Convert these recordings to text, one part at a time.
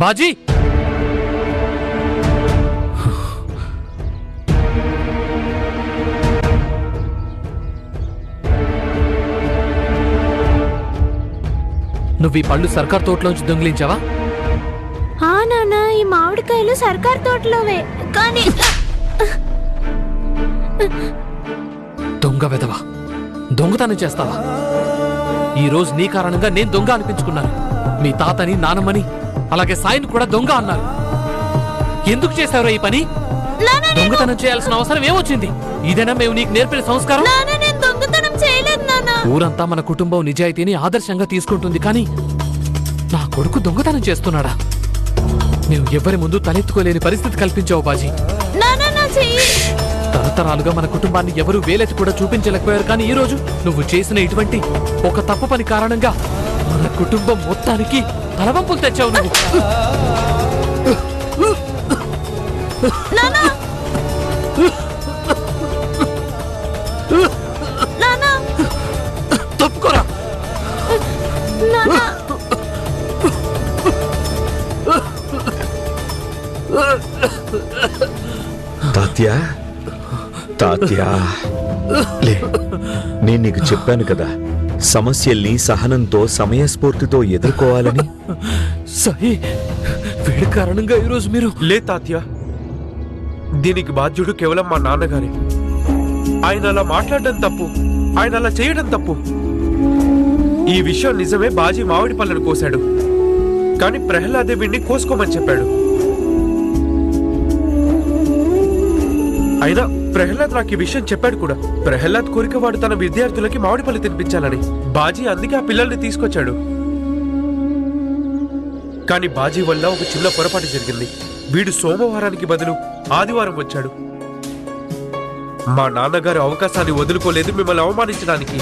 బాజీ! నువ్వు ఈ పళ్ళు సర్కార్ తోటలోంచి దొంగిలించావా? ఆ నాన్న ఈ మామిడికాయలు సర్కార్ తోటలోవే. కానీ దొంగ వెదవా దొంగతనం చేస్తావా? ఈ రోజు నీ కారణంగా నేను దొంగ అనిపించుకున్నాను. మీ తాతని నానమ్మని అలాగే సాయిని కూడా దొంగ అన్నారు. ఎందుకు చేశారో ఈ పని? దొంగతనం చేయాల్సిన అవసరం ఏమొచ్చింది? ఇదేనా మేము నీకు నేర్పిన సంస్కారం? నేను ఊరంతా మన కుటుంబం నిజాయితీని ఆదర్శంగా తీసుకుంటుంది కానీ నా కొడుకు దొంగతనం చేస్తున్నాడా? మేము ఎవరి ముందు తలెత్తుకోలేని పరిస్థితి కల్పించావు బాజీ. తరతరాలుగా మన కుటుంబాన్ని ఎవరు వేలెత్తి కూడా చూపించలేకపోయారు కానీ ఈ రోజు నువ్వు చేసిన ఇటువంటి ఒక తప్పు పని కారణంగా మన కుటుంబం మొత్తానికి తలవంపులు తెచ్చావు నువ్వు. తప్పుకోరా. తాత్య? తాత్య? లే నేను నీకు చెప్పాను కదా. సమస్యల్ని సహనంతో సమయస్ఫూర్తితో ఎదుర్కోవాలని? వీడి కారణంగా ఈరోజు మీరు లే తాత్య. దీనికి బాధ్యుడు కేవలం మా నాన్నగారే. ఆయన అలా మాట్లాడడం తప్పు. ఆయన అలా చేయడం తప్పు. ఈ విషయం నిజమే బాజీ మామిడి పళ్ళను కోశాడు. కానీ ప్రహ్లాదే వీడిని కోసుకోమని చెప్పాడు. అయినా ప్రహ్లాద్ నాకు ఈ విషయం చెప్పాడు కూడా. ప్రహ్లాద్ కోరిక వాడు తన విద్యార్థులకి మామిడి పళ్ళు తినిపించాలని. బాజీ అందుకే ఆ పిల్లల్ని తీసుకొచ్చాడు. కానీ బాజీ వల్ల ఒక చిన్న పొరపాటు జరిగింది. వీడు సోమవారానికి బదులు ఆదివారం వచ్చాడు. మా నాన్నగారు అవకాశాన్ని వదులుకోలేదు మిమ్మల్ని అవమానించడానికి.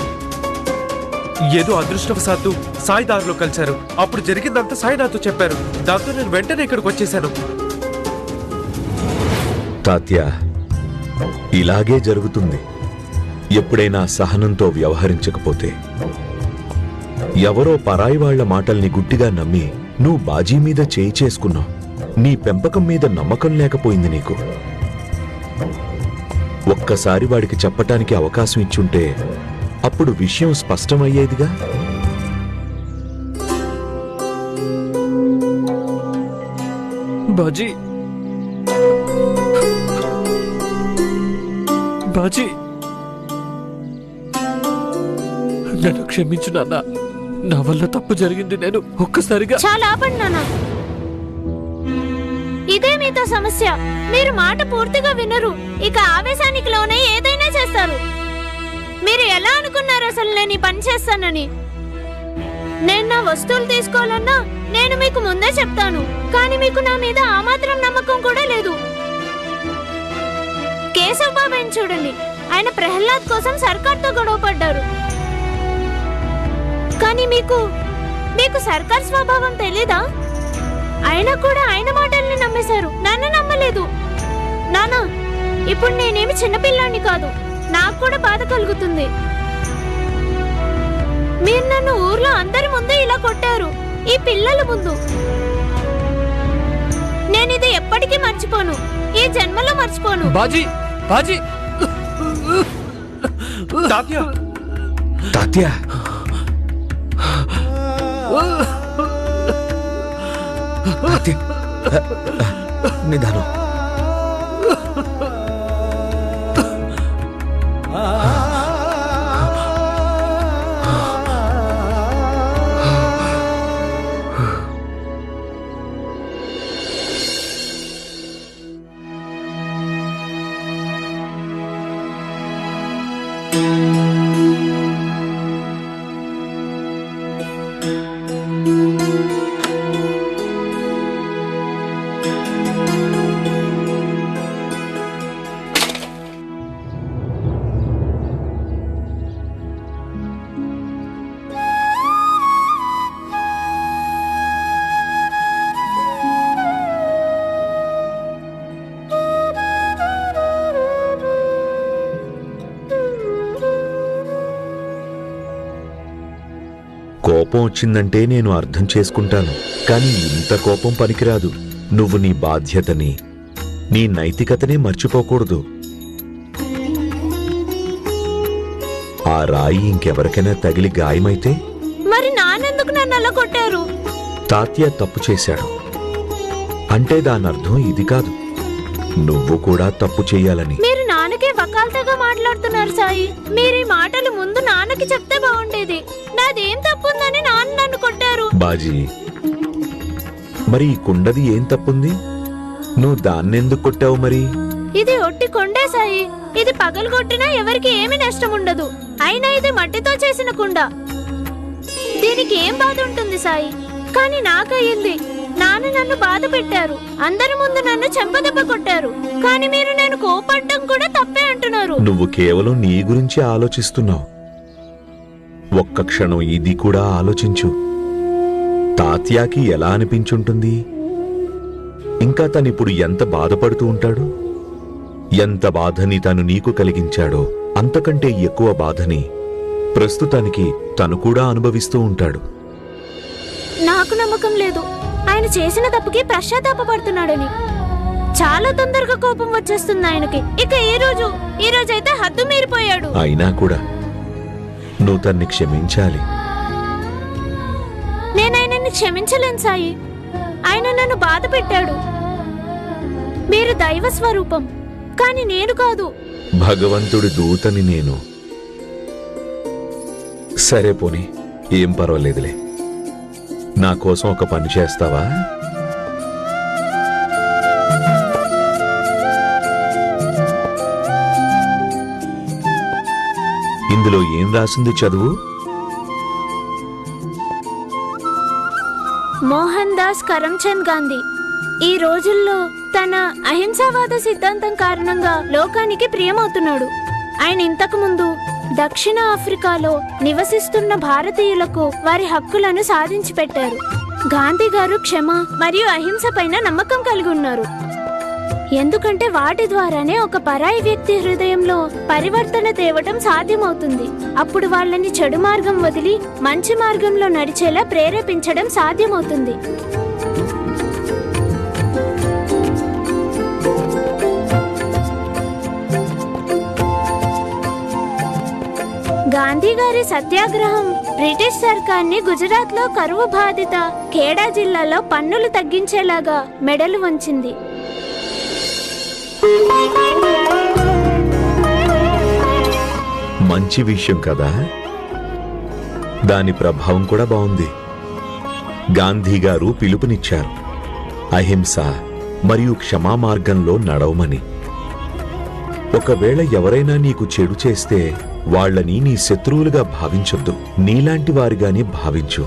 ఏదో అదృష్టవశాత్తు సాయి దారిలో కలిశారు. అప్పుడు జరిగిందంతా సాయి నాతో చెప్పారు. దాంతో నేను వెంటనే ఇక్కడికి వచ్చేశాను. తాత్యా ఇలాగే జరుగుతుంది. ఎప్పుడైనా సహనంతో వ్యవహరించకపోతే. ఎవరో పరాయి వాళ్ళ మాటల్ని గుట్టిగా నమ్మి నువ్వు బాజీ మీద చేయి చేసుకున్నావు. నీ పెంపకం మీద నమ్మకం లేకపోయింది నీకు. ఒక్కసారి వాడికి చెప్పటానికి అవకాశం ఇచ్చుంటే అప్పుడు విషయం స్పష్టమయ్యేదిగా? బాజీ బాజీ. నన్ను క్షమించు నాన్న. నా వల్ల తప్పు జరిగింది నేను ఒక్కసారిగా చాలా ఆపండి నాన్న. ఇదే మీతో సమస్య. మీరు మాట పూర్తిగా వినరు. ఇక ఆవేశానికి లోనే ఏదైనా చేస్తారు. మీరు ఎలా అనుకున్నారు అసలు నేను ఈ పని చేస్తానని? నేను నా వస్తువులు తీసుకోవాలన్నా నేను మీకు ముందే చెప్తాను. కానీ మీకు నా మీద ఆ మాత్రం నమ్మకం కూడా లేదు. కేశవ్ బాబాయ్ని చూడండి. ఆయన ప్రహ్లాద్ కోసం సర్కార్తో గొడవ పడ్డారు. కానీ మీకు మీకు సర్కార్ స్వభావం తెలీదా? ఆయన కూడా ఆయన మాటల్ని నమ్మేశారు. నన్ను నమ్మలేదు. నానా ఇప్పుడు నేనేమి చిన్నపిల్లాన్ని కాదు. నాకు కూడా బాధ కలుగుతుంది. మీరు నన్ను ఊర్లో అందరి ముందే ఇలా కొట్టారు. ఈ పిల్లల ముందు. నేను ఇది ఎప్పటికీ మర్చిపోను. ఈ జన్మలో మర్చిపోను. బాజీ బాజీ తాత్య తాత్య తాత్య నిదానం కోపం వచ్చిందంటే నేను అర్థం చేసుకుంటాను. కానీ ఇంత కోపం పనికిరాదు. నువ్వు నీ బాధ్యతని నీ నైతికతనే మర్చిపోకూడదు. ఆ రాయి ఇంకెవరికైనా తగిలి గాయమైతే? మరి నాన్నెందుకు నన్ను అలా కొట్టారు? తాత్య తప్పు చేశాడు. అంటే దాని అర్థం ఇది కాదు. నువ్వు కూడా తప్పు చెయ్యాలని మీరు నాన్నకే వకాల్తగా మాట్లాడుతున్నారు సాయి. మీరు ఈ మాటలు ముందు నాన్నకి చెప్తే బాగుండేది. నాదేం బాజీ. మరి ఈ కుండది ఏం తప్పుంది? నువ్వు దాన్నెందుకు కొట్టావు మరి? ఇది ఒట్టి కొండే సాయి. ఇది పగలగొట్టినా ఎవరికి ఏమీ నష్టం ఉండదు. అయినా ఇది మట్టితో చేసిన కుండ. దీనికి ఏం బాధ ఉంటుంది సాయి? కానీ నాకయ్యింది. నాన్న నన్ను బాధ పెట్టారు. అందరి ముందు నన్ను చెంపదెబ్బ కొట్టారు. కానీ మీరు నేను కోపడ్డం కూడా తప్పే అంటున్నారు. నువ్వు కేవలం నీ గురించి ఆలోచిస్తున్నావు. ఒక్క క్షణం ఇది కూడా ఆలోచించు. తాత్యాకి ఎలా అనిపించుంటుంది? ఇంకా తనిప్పుడు ఎంత బాధపడుతూ ఉంటాడు? ఎంత బాధని తను నీకు కలిగించాడో అంతకంటే ఎక్కువ బాధని ప్రస్తుతానికి తను కూడా అనుభవిస్తూ ఉంటాడు. నాకు నమ్మకం లేదు. ఆయన చేసిన తప్పుకి పశ్చాత్తాపడుతున్నాడని చాలా తొందరగా కోపం వచ్చేస్తుంది ఆయనకి. ఇక ఈ రోజు ఈ రోజు అయితే హద్దు మీరిపోయాడు. అయినా కూడా నువ్వు తన్ని క్షమించాలి. నేను క్షమించలేను సాయి. ఆయన నన్ను బాధ పెట్టాడు. మీరు దైవ స్వరూపం. కానీ నేను కాదు. భగవంతుడి దూతని నేను. సరే పోనీ ఏం పర్వాలేదులే. నా కోసం ఒక పని చేస్తావా? ఇందులో ఏం రాసింది చదువు? మోహన్ దాస్ కరమ్చంద్ గాంధీ. ఈ రోజుల్లో తన అహింసావాద సిద్ధాంతం కారణంగా లోకానికి ప్రియమవుతున్నాడు. ఆయన ఇంతకు ముందు దక్షిణ ఆఫ్రికాలో నివసిస్తున్న భారతీయులకు వారి హక్కులను సాధించి పెట్టారు గాంధీ గారు క్షమ మరియు అహింస పైన నమ్మకం కలిగి ఉన్నారు. ఎందుకంటే వాటి ద్వారానే ఒక పరాయి వ్యక్తి హృదయంలో పరివర్తన తేవటం సాధ్యమవుతుంది. అప్పుడు వాళ్ళని చెడు మార్గం వదిలి మంచి మార్గంలో నడిచేలా ప్రేరేపించడం సాధ్యమవుతుంది. గాంధీ గారి సత్యాగ్రహం బ్రిటిష్ సర్కార్ని గుజరాత్లో కరువు బాధిత ఖేడా జిల్లాలో పన్నులు తగ్గించేలాగా మెడలు వంచింది. మంచి విషయం కదా? దాని ప్రభావం కూడా బాగుంది. గాంధీ గారు పిలుపునిచ్చారు. అహింస మరియు క్షమా మార్గంలో నడవమని. ఒకవేళ ఎవరైనా నీకు చెడు చేస్తే వాళ్ళని నీ శత్రువులుగా భావించొద్దు. నీలాంటి వారిగాని భావించు.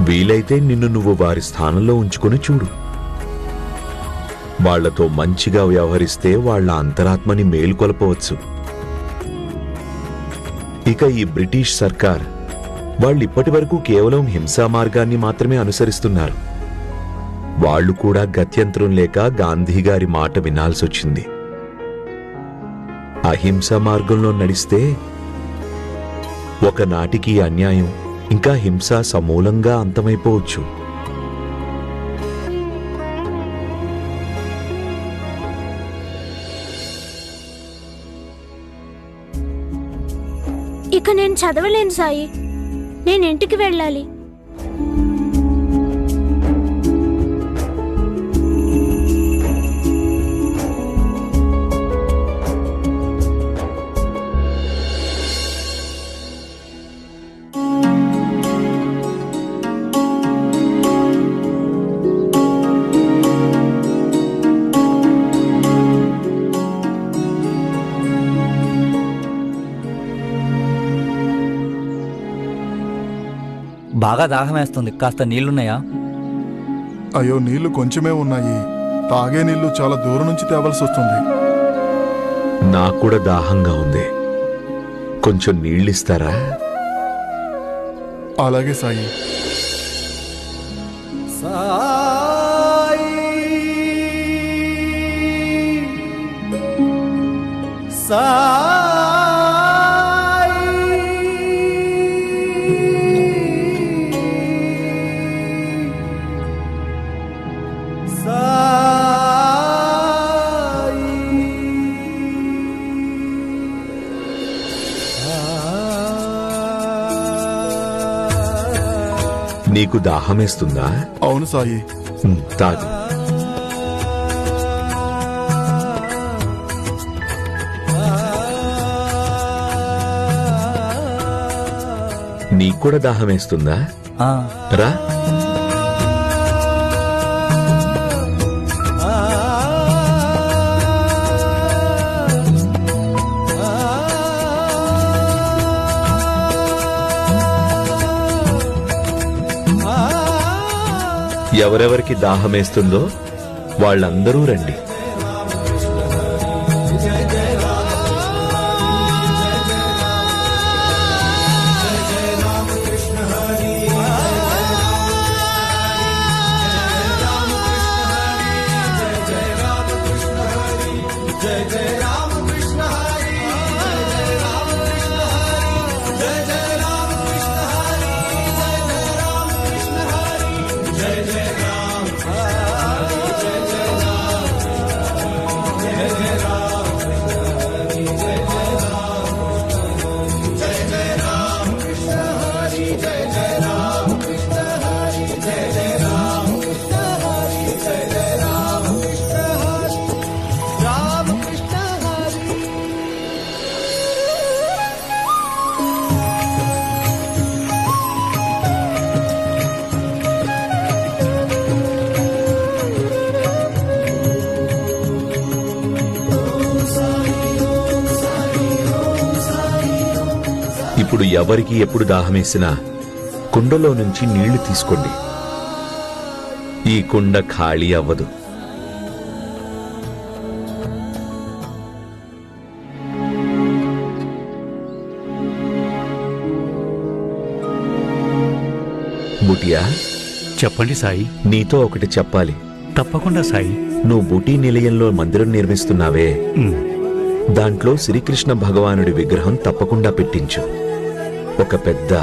వీలైతే నిన్ను నువ్వు వారి స్థానంలో ఉంచుకొని చూడు. వాళ్ళతో మంచిగా వ్యవహరిస్తే వాళ్ళ అంతరాత్మని మేల్కొలపవచ్చు. ఇక ఈ బ్రిటిష్ సర్కార్ వాళ్ళిప్పటి వరకు కేవలం హింసా మార్గాన్ని మాత్రమే అనుసరిస్తున్నారు. వాళ్ళు కూడా గత్యంతరం లేక గాంధీ గారి మాట వినాల్సొచ్చింది. అహింస మార్గంలో నడిస్తే ఒకనాటికి అన్యాయం ఇంకా హింస సమూలంగా అంతమైపోవచ్చు. ఇక నేను చదవలేను సాయి. నేను ఇంటికి వెళ్ళాలి. బాగా దాహం వేస్తుంది. కాస్త నీళ్ళున్నాయా? అయ్యో నీళ్ళు కొంచెమే ఉన్నాయి. తాగే నీళ్ళు చాలా దూరం నుంచి తేవలసి వస్తుంది. నాకు కూడా దాహంగా ఉంది. కొంచెం నీళ్ళిస్తారా? అలాగే సాయి. సాయి. నీకు దాహమేస్తుందా? అవును సాయి. తాగు. నీకు కూడా దాహమేస్తుందా? రా. ఎవరెవరికి దాహమేస్తుందో వాళ్ళందరూ రండి. ఇప్పుడు ఎవరికి ఎప్పుడు దాహమేసినా కుండలో నుంచి నీళ్ళు తీసుకోండి. ఈ కుండ ఖాళీ అవ్వదు. బుటియా? చెప్పండి సాయి. నీతో ఒకటి చెప్పాలి. తప్పకుండా సాయి. నువ్వు బుటీ నిలయంలో మందిరం నిర్మిస్తున్నావే. దాంట్లో శ్రీకృష్ణ భగవానుడి విగ్రహం తప్పకుండా పెట్టించు. ఒక పెద్ద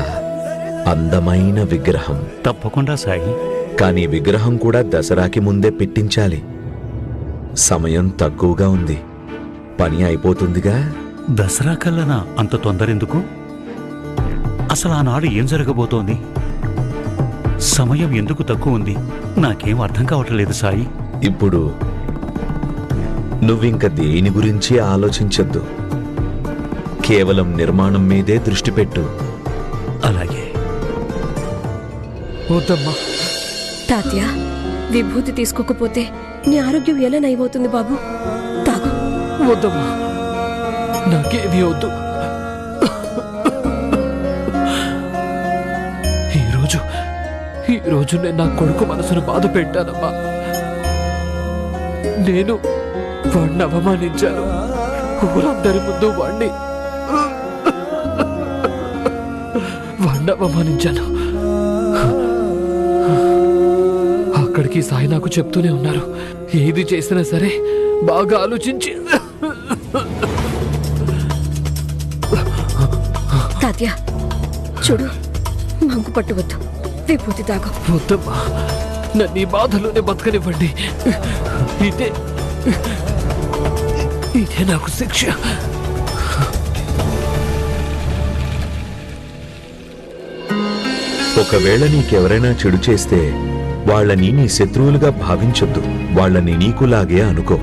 అందమైన విగ్రహం. తప్పకుండా సాయి. కానీ విగ్రహం కూడా దసరాకి ముందే పెట్టించాలి. సమయం తక్కువగా ఉంది. పని అయిపోతుందిగా? దసరా కల్లనా అంత తొందరెందుకు అసలు ఆనాడు ఏం జరగబోతోంది? సమయం ఎందుకు తక్కువ ఉంది? నాకేం అర్థం కావట్లేదు సాయి. ఇప్పుడు నువ్వింక దేని గురించి ఆలోచించొద్దు. కేవలం నిర్మాణం మీదే దృష్టి పెట్టు. వద్దమ్మా. తాత్య విభూతి తీసుకోకపోతే నీ ఆరోగ్యం ఎలా నయమవుతుంది బాబు? తాగు. వద్దమ్మా. నాకేమీ వద్దు. ఈరోజు ఈరోజు నేను నా కొడుకు మనసును బాధ పెట్టానమ్మా. నేను వాడిని అవమానించాను. ఊరందరి ముందు వాణ్ణి. వాడిని అవమానించాను. అక్కడికి సాయి నాకు చెప్తూనే ఉన్నారు. ఏది చేసినా సరే బాగా ఆలోచించి. తాత్య చూడు మంకు పట్టువద్దు. విభూతి తాగు వద్దమ్మా నన్ను ఈ బాధలోనే బతకనివ్వండి. ఇదే ఇదే నాకు శిక్ష. ఒకవేళ నీకెవరైనా చెడు చేస్తే వాళ్ళని నీ శత్రువులుగా భావించొద్దు. వాళ్ళని నీకులాగే అనుకో.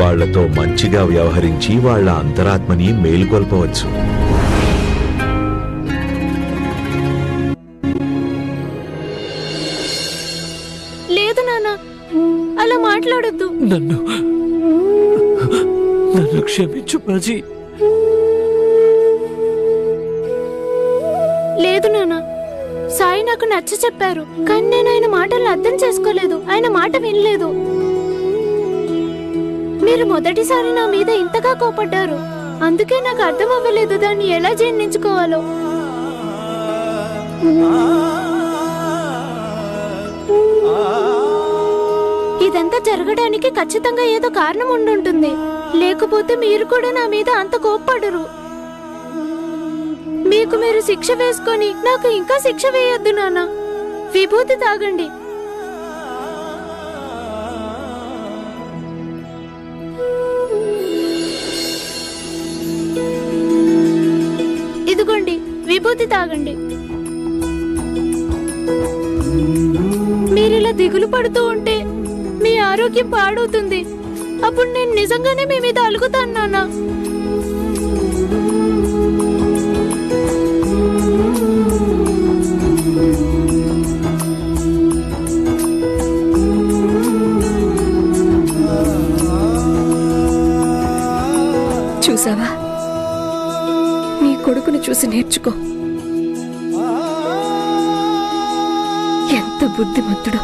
వాళ్ళతో మంచిగా వ్యవహరించి వాళ్ళ అంతరాత్మని మేలుకొల్పవచ్చు. లేదు నాన్న. అలా మాట్లాడొద్దు. నన్ను నన్ను క్షమించు బాజీ లేదు నాన్న. సాయి నాకు నచ్చ చెప్పారు కానీ నేను ఆయన మాటలను అర్థం చేసుకోలేదు. ఆయన మాట వినలేదు. మీరు మొదటిసారి నా మీద ఇంతగా కోపడ్డారు. అందుకే నాకు అర్థం అవ్వలేదు దాన్ని ఎలా జీర్ణించుకోవాలో. ఇదంతా జరగడానికి ఖచ్చితంగా ఏదో కారణం ఉండుంటుంది. లేకపోతే మీరు కూడా నా మీద అంత కోప్పడరు. మీకు మీరు శిక్ష వేసుకొని నాకు ఇంకా శిక్ష వేయొద్దు నాన్న. విభూతి తాగండి. ఇదిగోండి విభూతి తాగండి. మీరిలా దిగులు పడుతూ ఉంటే మీ ఆరోగ్యం పాడవుతుంది. అప్పుడు నేను నిజంగానే మీ మీద అలుగుతాను నాన్న. చూసావా? నీ కొడుకుని చూసి నేర్చుకో. ఎంత బుద్ధిమంతుడో.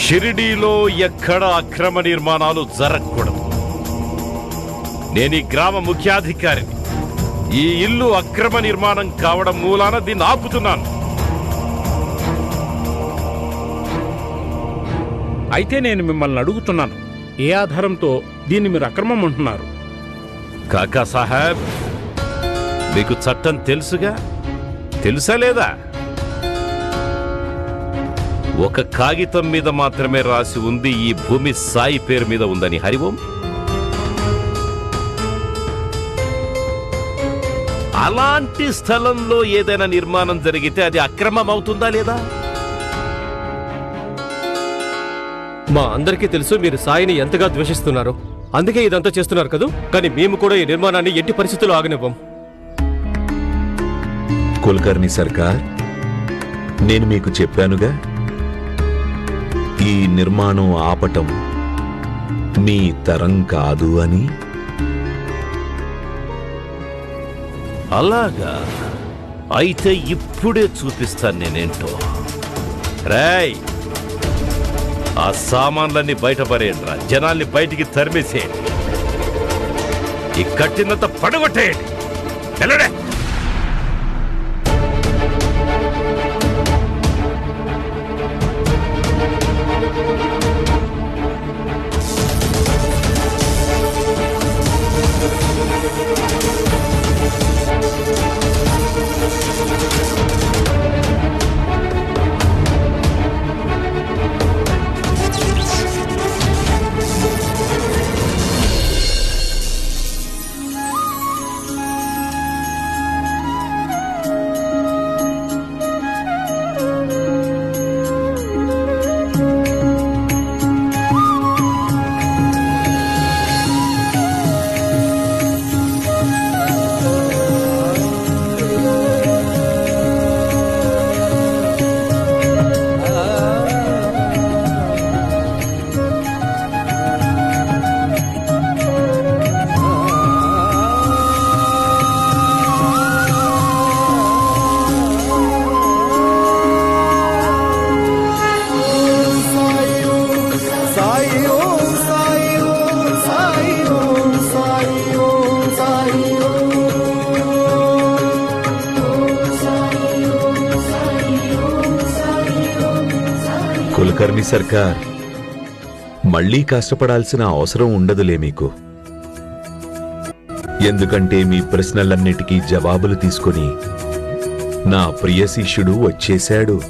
షిరిడీలో ఎక్కడ అక్రమ నిర్మాణాలు జరగకూడదు. నేను ఈ గ్రామ ముఖ్యాధికారిని. ఈ ఇల్లు అక్రమ నిర్మాణం కావడం మూలాన దీన్ని ఆపుతున్నాను. అయితే నేను మిమ్మల్ని అడుగుతున్నాను. ఏ ఆధారంతో దీన్ని మీరు అక్రమం అంటున్నారు? కాకా సాహెబ్ మీకు చట్టం తెలుసుగా? తెలుసా లేదా? ఒక కాగితం మీద మాత్రమే రాసి ఉంది ఈ భూమి సాయి పేరు మీద ఉందని. హరిఓం? అలాంటి స్థలంలో ఏదైనా నిర్మాణం జరిగితే అది అక్రమం అవుతుందా లేదా? మా అందరికీ తెలుసు మీరు సాయిని ఎంతగా ద్వేషిస్తున్నారు. అందుకే ఇదంతా చేస్తున్నారు కదూ? కానీ మేము కూడా ఈ నిర్మాణాన్ని ఎట్టి పరిస్థితుల్లో ఆగనివ్వం. కుల్కర్ణి సర్కార్ నేను మీకు చెప్పానుగా ఈ నిర్మాణం ఆపటం మీ తరం కాదు అని అలాగా? అయితే ఇప్పుడే చూపిస్తాను నేనేంటో. రేయ్! ఆ సామాన్లన్నీ బయట పడేయండిరా జనాల్ని బయటికి తరిమేసేయండి. ఈ కట్టినంత పడగొట్టేయండి. వెళ్ళడే. కులకర్ణి సర్కార్ మళ్ళీ కష్టపడాల్సిన అవసరం ఉండదులే మీకు. ఎందుకంటే మీ ప్రశ్నలన్నిటికీ జవాబులు తీసుకొని నా ప్రియ శిష్యుడు వచ్చేశాడు.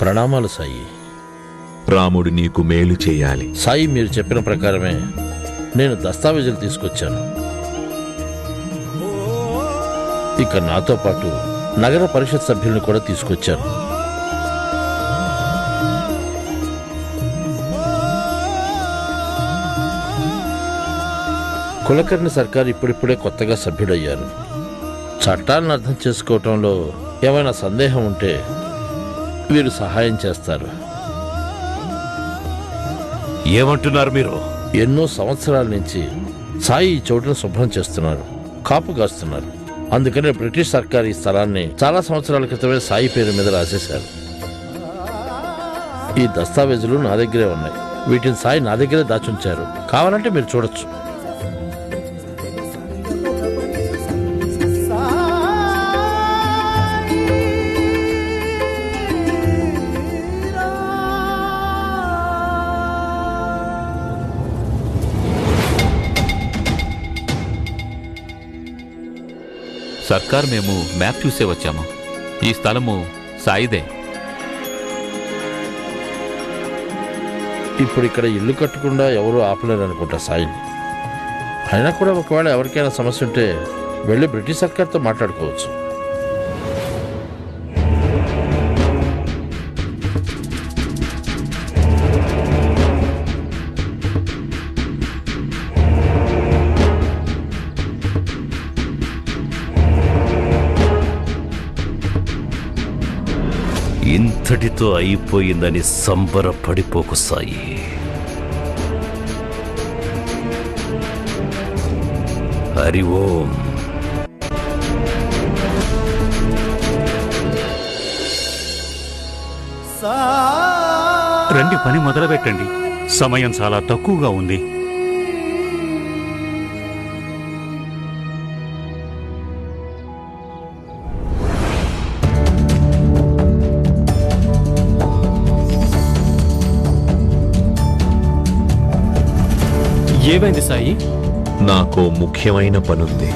ప్రణామాలు సాయి. రాముడు నీకు మేలు చేయాలి. సాయి మీరు చెప్పిన ప్రకారమే నేను దస్తావేజులు తీసుకొచ్చాను. ఇక నాతో పాటు నగర పరిషత్ సభ్యులను కూడా తీసుకొచ్చాను. కులకర్ణి సర్కార్ ఇప్పుడిప్పుడే కొత్తగా సభ్యుడయ్యారు. చట్టాలను అర్థం చేసుకోవటంలో ఏమైనా సందేహం ఉంటే వీరు సహాయం చేస్తారు. ఏమంటున్నారు మీరు? ఎన్నో సంవత్సరాల నుంచి సాయి ఈ చోటును శుభ్రం చేస్తున్నారు కాపు కాస్తున్నారు. అందుకనే బ్రిటిష్ సర్కార్ ఈ స్థలాన్ని చాలా సంవత్సరాల క్రితమే సాయి పేరు మీద రాసేశారు. ఈ దస్తావేజులు నా దగ్గరే ఉన్నాయి. వీటిని సాయి నా దగ్గరే దాచుంచారు. కావాలంటే మీరు చూడొచ్చు. సర్కార్ మేము మ్యాప్ చూసే వచ్చాము. ఈ స్థలము సాయిదే. ఇప్పుడు ఇక్కడ ఇల్లు కట్టకుండా ఎవరు ఆపలేరు అనుకుంటా సాయిని అయినా కూడా ఒకవేళ ఎవరికైనా సమస్య ఉంటే వెళ్ళి బ్రిటిష్ సర్కార్తో మాట్లాడుకోవచ్చు. ఇంతటితో అయిపోయిందని సంబరపడిపోకు సాయి. హరి ఓం. రండి పని మొదలుపెట్టండి. సమయం చాలా తక్కువగా ఉంది. ఏమైంది సాయి? నాకు ముఖ్యమైన పనుంది.